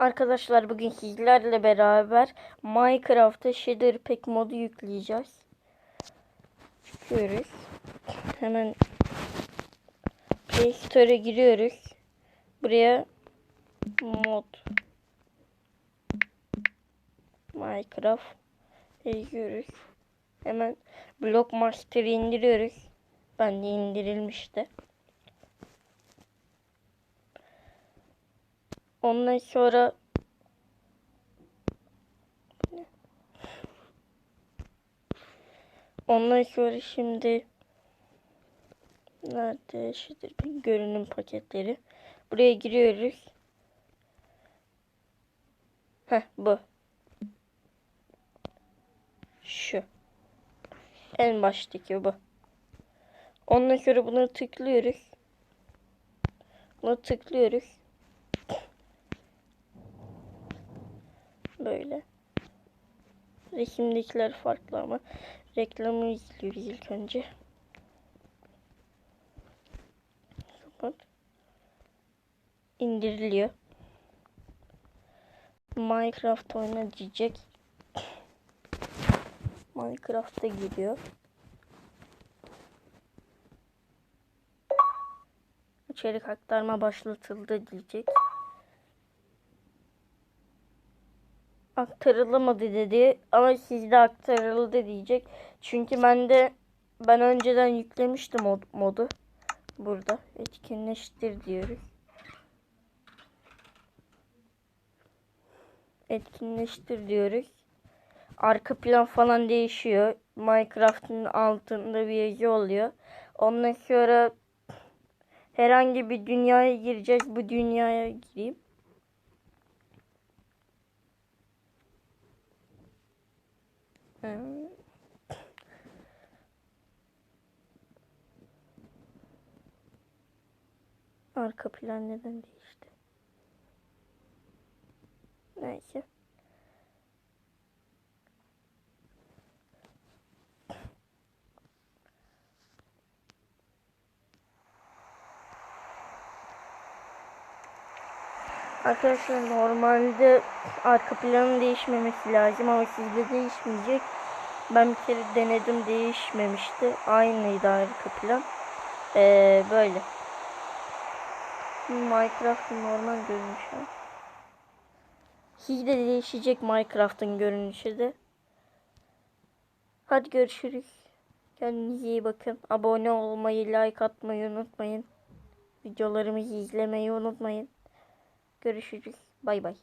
Arkadaşlar bugün sizlerle beraber Minecraft'ta Shader Pack modu yükleyeceğiz. Çıkıyoruz. Hemen Play Store'a giriyoruz. Buraya mod Minecraft yazıyoruz. Hemen Blockmaster'ı indiriyoruz. Ben de indirilmişti. Ondan sonra Ondan sonra şimdi nerede şeydir görünüm paketleri. Buraya giriyoruz. Heh bu. Şu. En baştaki bu. Ondan sonra buna tıklıyoruz. Buna tıklıyoruz. Böyle. Resimdekiler farklı ama reklamı izliyoruz ilk önce. Kapat. İndiriliyor. Minecraft oyna diyecek. Minecraft'a giriyor. İçerik aktarma başlatıldı diyecek. Aktarılamadı dedi ama sizde aktarıldı diyecek. Çünkü ben de ben önceden yüklemiştim mod, modu. Burada etkinleştir diyoruz. Etkinleştir diyoruz. Arka plan falan değişiyor. Minecraft'ın altında bir yazı oluyor. Ondan sonra herhangi bir dünyaya gireceğiz. Bu dünyaya gireyim. Arka plan neden değişti? Neyse. Arkadaşlar normalde arka planın değişmemesi lazım ama sizde değişmeyecek. Ben bir kere denedim değişmemişti. Aynıydı arka plan. Ee, böyle. Minecraft'ın normal görünüşü. Sizde değişecek Minecraft'ın görünüşü de. Hadi görüşürüz. Kendinize iyi bakın. Abone olmayı, like atmayı unutmayın. Videolarımızı izlemeyi unutmayın. Görüşürüz. Bay bay.